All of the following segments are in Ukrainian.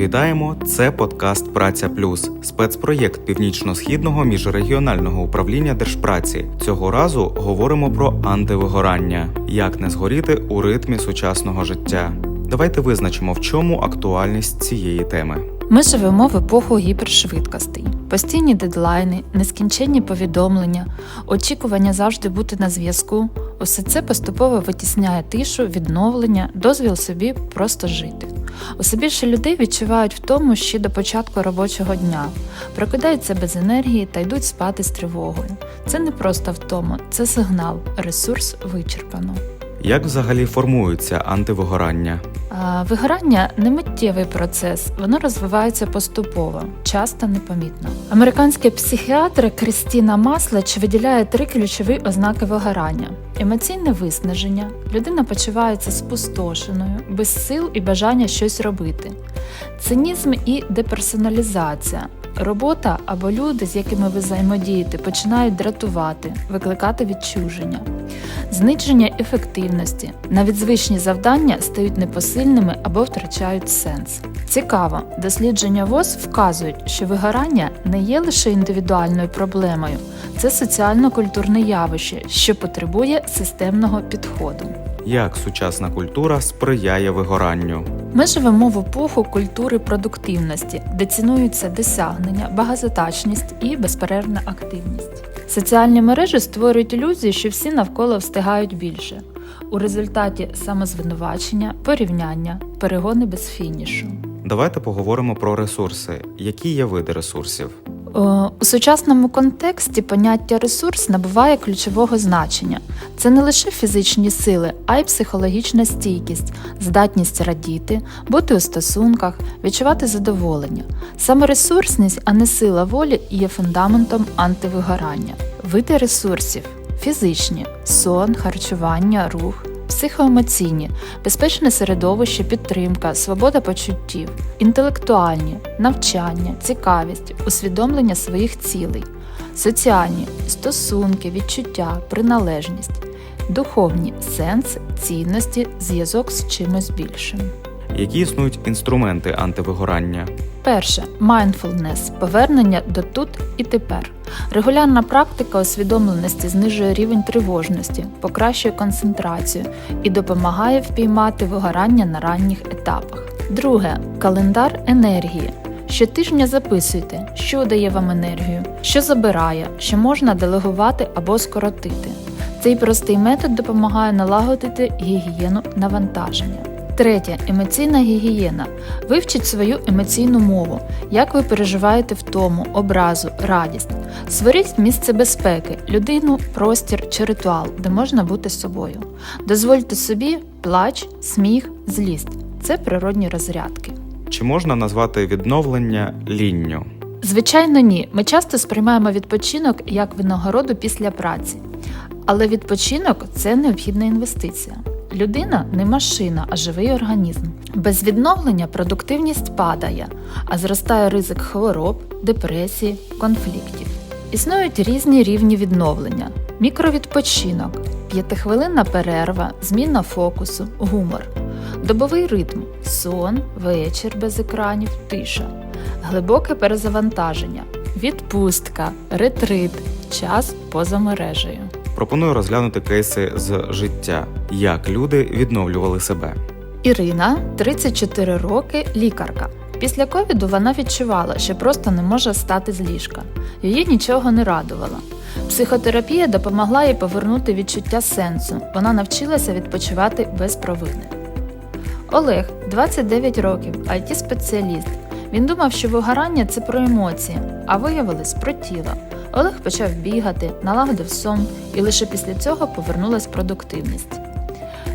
Вітаємо! Це подкаст Праця Плюс, спецпроєкт північно-східного міжрегіонального управління держпраці. Цього разу говоримо про антивигорання, як не згоріти у ритмі сучасного життя. Давайте визначимо, в чому актуальність цієї теми. Ми живемо в епоху гіпершвидкостей, постійні дедлайни, нескінченні повідомлення, очікування завжди бути на зв'язку. Усе це поступово витісняє тишу, відновлення, дозвіл собі просто жити. Усе більше людей відчувають втому ще до початку робочого дня, прокидаються без енергії та йдуть спати з тривогою. Це не просто втома, це сигнал, ресурс вичерпано. Як взагалі формується антивигорання? Вигорання не миттєвий процес, воно розвивається поступово, часто непомітно. Американський психіатр Крістіна Маслач виділяє три ключові ознаки вигорання: емоційне виснаження, людина почувається спустошеною, без сил і бажання щось робити, цинізм і деперсоналізація. Робота або люди, з якими ви взаємодієте, починають дратувати, викликати відчуження, зниження ефективності, навіть звичні завдання стають непосильними або втрачають сенс. Цікаво, дослідження ВОЗ вказують, що вигорання не є лише індивідуальною проблемою, це соціально-культурне явище, що потребує системного підходу. Як сучасна культура сприяє вигоранню? Ми живемо в епоху культури продуктивності, де цінуються досягнення, багатозадачність і безперервна активність. Соціальні мережі створюють ілюзію, що всі навколо встигають більше. У результаті самозвинувачення, порівняння, перегони без фінішу. Давайте поговоримо про ресурси. Які є види ресурсів? У сучасному контексті поняття ресурс набуває ключового значення. Це не лише фізичні сили, а й психологічна стійкість, здатність радіти, бути у стосунках, відчувати задоволення. Саме ресурсність, а не сила волі, є фундаментом антивигорання. Види ресурсів фізичні сон, харчування, рух. Психоемоційні, безпечне середовище, підтримка, свобода почуттів, інтелектуальні, навчання, цікавість, усвідомлення своїх цілей, соціальні стосунки, відчуття, приналежність, духовні сенс, цінності, зв'язок з чимось більшим. Які існують інструменти антивигорання? Перше mindfulness – повернення до тут і тепер. Регулярна практика усвідомленості знижує рівень тривожності, покращує концентрацію і допомагає впіймати вигорання на ранніх етапах. Друге календар енергії. Щотижня записуйте, що дає вам енергію, що забирає, що можна делегувати або скоротити. Цей простий метод допомагає налагодити гігієну навантаження. Третє емоційна гігієна. Вивчіть свою емоційну мову, як ви переживаєте втому, образу, радість. Створіть місце безпеки, людину, простір чи ритуал, де можна бути собою. Дозвольте собі плач, сміх, злість це природні розрядки. Чи можна назвати відновлення лінню? Звичайно, ні. Ми часто сприймаємо відпочинок як винагороду після праці. Але відпочинок це необхідна інвестиція. Людина не машина, а живий організм. Без відновлення продуктивність падає, а зростає ризик хвороб, депресії, конфліктів. Існують різні рівні відновлення: мікровідпочинок, п'ятихвилинна перерва, зміна фокусу, гумор, добовий ритм, сон, вечір без екранів, тиша, глибоке перезавантаження, відпустка, ретрит, час поза мережею. Пропоную розглянути кейси з життя, як люди відновлювали себе. Ірина, 34 роки, лікарка. Після ковіду вона відчувала, що просто не може стати з ліжка. Її нічого не радувало. Психотерапія допомогла їй повернути відчуття сенсу. Вона навчилася відпочивати без провини. Олег, 29 років, it спеціаліст Він думав, що вигорання це про емоції, а виявилось про тіло. Олег почав бігати, налагодив сон, і лише після цього повернулась продуктивність.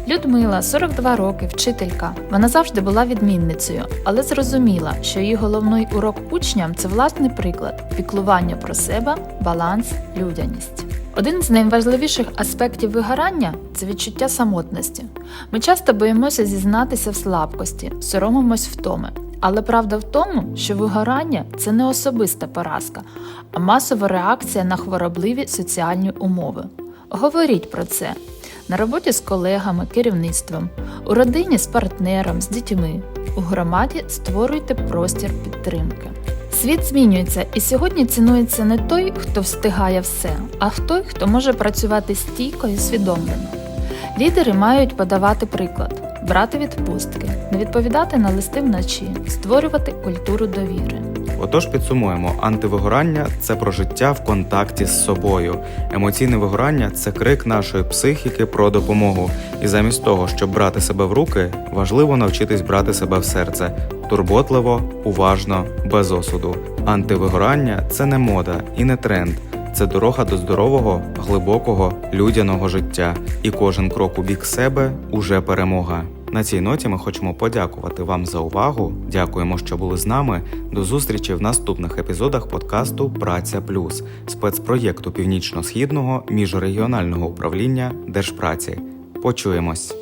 Людмила, 42 роки, вчителька. Вона завжди була відмінницею, але зрозуміла, що її головний урок учням це власний приклад піклування про себе, баланс, людяність. Один з найважливіших аспектів вигорання це відчуття самотності. Ми часто боїмося зізнатися в слабкості, соромимось втоми. Але правда в тому, що вигорання це не особиста поразка, а масова реакція на хворобливі соціальні умови. Говоріть про це. на роботі з колегами, керівництвом, у родині з партнером, з дітьми. У громаді створюйте простір підтримки. Світ змінюється, і сьогодні цінується не той, хто встигає все, а той, хто може працювати стійко і свідомлено. Лідери мають подавати приклад, брати відпустки, не відповідати на листи вночі, створювати культуру довіри. Отож підсумуємо, антивигорання це про життя в контакті з собою. Емоційне вигорання це крик нашої психіки про допомогу. І замість того, щоб брати себе в руки, важливо навчитись брати себе в серце турботливо, уважно, без осуду. Антивигорання це не мода і не тренд. Це дорога до здорового, глибокого, людяного життя. І кожен крок у бік себе уже перемога. На цій ноті ми хочемо подякувати вам за увагу. Дякуємо, що були з нами. До зустрічі в наступних епізодах подкасту Праця Плюс спецпроєкту північно-східного міжрегіонального управління Держпраці. Почуємось.